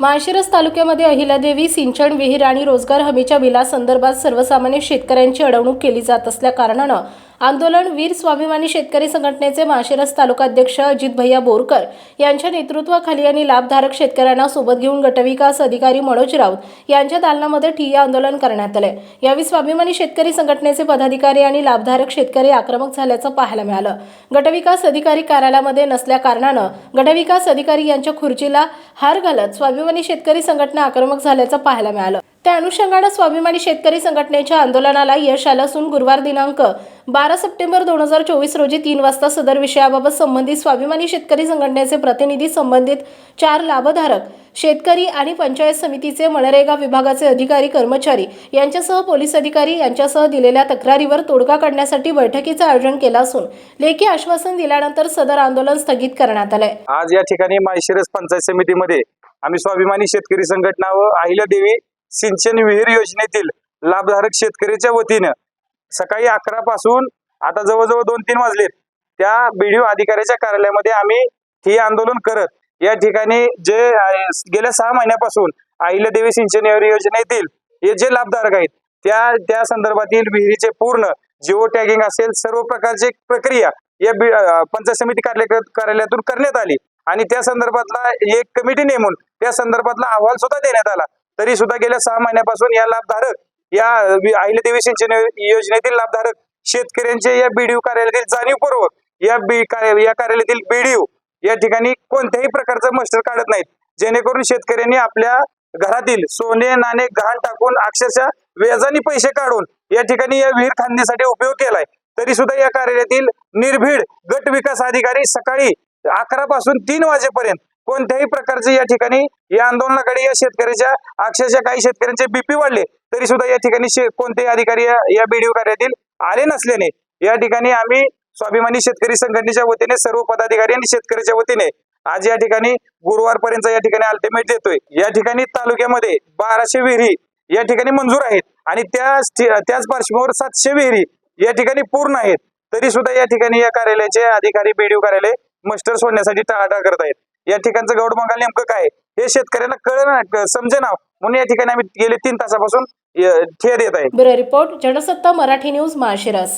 माळशिरस तालुक्यामध्ये अहिल्यादेवी सिंचन विहीर आणि रोजगार हमीच्या बिलासंदर्भात सर्वसामान्य शेतकऱ्यांची अडवणूक केली जात असल्या कारणानं आंदोलन वीर स्वाभिमानी शेतकरी संघटनेचे माशेरस तालुका अध्यक्ष अजित भैया बोरकर यांच्या नेतृत्वाखाली आणि लाभधारक शेतकऱ्यांना सोबत घेऊन गटविकास अधिकारी मनोज राऊत यांच्या दालनामध्ये ठिय्या आंदोलन करण्यात आले. यावेळी स्वाभिमानी शेतकरी संघटनेचे पदाधिकारी आणि लाभधारक शेतकरी आक्रमक झाल्याचं पाहायला मिळालं. गटविकास अधिकारी कार्यालयामध्ये नसल्या कारणानं गटविकास अधिकारी यांच्या खुर्चीला हार घालत स्वाभिमानी शेतकरी संघटना आक्रमक झाल्याचं पाहायला मिळालं. त्या अनुषंगानं स्वाभिमानी शेतकरी संघटनेच्या आंदोलनाला यश आलं असून गुरुवार दिनांक बारा सप्टेंबर दोन हजार चोवीस रोजी तीन वाजता सदर विषयाबाबत संबंधित स्वाभिमानी शेतकरी संघटनेचे प्रतिनिधी संबंधित चार लाभधारक शेतकरी आणि पंचायत समितीचे मनरेगा विभागाचे अधिकारी कर्मचारी यांच्यासह पोलीस अधिकारी यांच्यासह दिलेल्या तक्रारीवर तोडगा काढण्यासाठी बैठकीचं आयोजन केलं असून लेखी आश्वासन दिल्यानंतर सदर आंदोलन स्थगित करण्यात आलंय. आज या ठिकाणी माळशिरस पंचायत समितीमध्ये आम्ही स्वाभिमानी शेतकरी संघटना व अहिल्यादेवी सिंचन विहीर योजनेतील लाभधारक शेतकऱ्याच्या वतीनं सकाळी अकरा पासून आता जवळजवळ दोन तीन वाजलेत. त्या बीडीओ अधिकाऱ्याच्या कार्यालयामध्ये आम्ही हे आंदोलन करत या ठिकाणी जे गेल्या सहा महिन्यापासून अहिल्यादेवी सिंचन विहीर योजनेतील हे जे लाभधारक आहेत त्या त्या संदर्भातील विहिरीचे पूर्ण जिओ टॅगिंग असेल सर्व प्रकारची प्रक्रिया या पंच पंचायत समिती कार्य कार्यालयातून करण्यात आली. आणि त्या संदर्भातला एक कमिटी नेमून त्या संदर्भातला अहवाल सुद्धा देण्यात आला. तरी सुद्धा गेल्या सहा महिन्यापासून या लाभधारक या अहिल्या अहिल्यादेवी सिंचन योजनेतील लाभधारक शेतकऱ्यांचे या बीडीओ कार्यालयातील जाणीवपूर्वक या बी या कार्यालयातील बीडीओ या ठिकाणी कोणत्याही प्रकारचं मस्टर काढत नाहीत. जेणेकरून शेतकऱ्यांनी आपल्या घरातील सोने नाणे गहाण टाकून अक्षरशः व्याजाने पैसे काढून या ठिकाणी या विहीर खांदीसाठी उपयोग केलाय. तरी सुद्धा या कार्यालयातील निर्भीड गट विकास अधिकारी सकाळी अकरा पासून तीन वाजेपर्यंत कोणत्याही प्रकारचे या ठिकाणी या आंदोलनाकडे या शेतकऱ्याच्या अक्षरशः काही शेतकऱ्यांचे बीपी वाढले तरी सुद्धा या ठिकाणी कोणतेही अधिकारी या- या बीडीओ कार्यातील आले नसल्याने या ठिकाणी आम्ही स्वाभिमानी शेतकरी संघटनेच्या वतीने सर्व पदाधिकारी आणि शेतकऱ्याच्या वतीने आज या ठिकाणी गुरुवारपर्यंत या ठिकाणी अल्टिमेट देतोय. या ठिकाणी तालुक्यामध्ये बाराशे विहिरी या ठिकाणी मंजूर आहेत आणि त्याच त्याच पार्श्वभूमीवर सातशे विहिरी या ठिकाणी पूर्ण आहेत. तरी सुद्धा या ठिकाणी या कार्यालयाचे अधिकारी बीडीओ कार्यालय मस्टर सोडण्यासाठी टाळाटाळ करत आहेत. या ठिकाणचं गौड बंगाल नेमकं काय हे शेतकऱ्यांना कळ समजे ना. म्हणून या ठिकाणी आम्ही गेले तीन तासापासून ठेर येत देत आहे. Report Jansatta Marathi news Malshiras.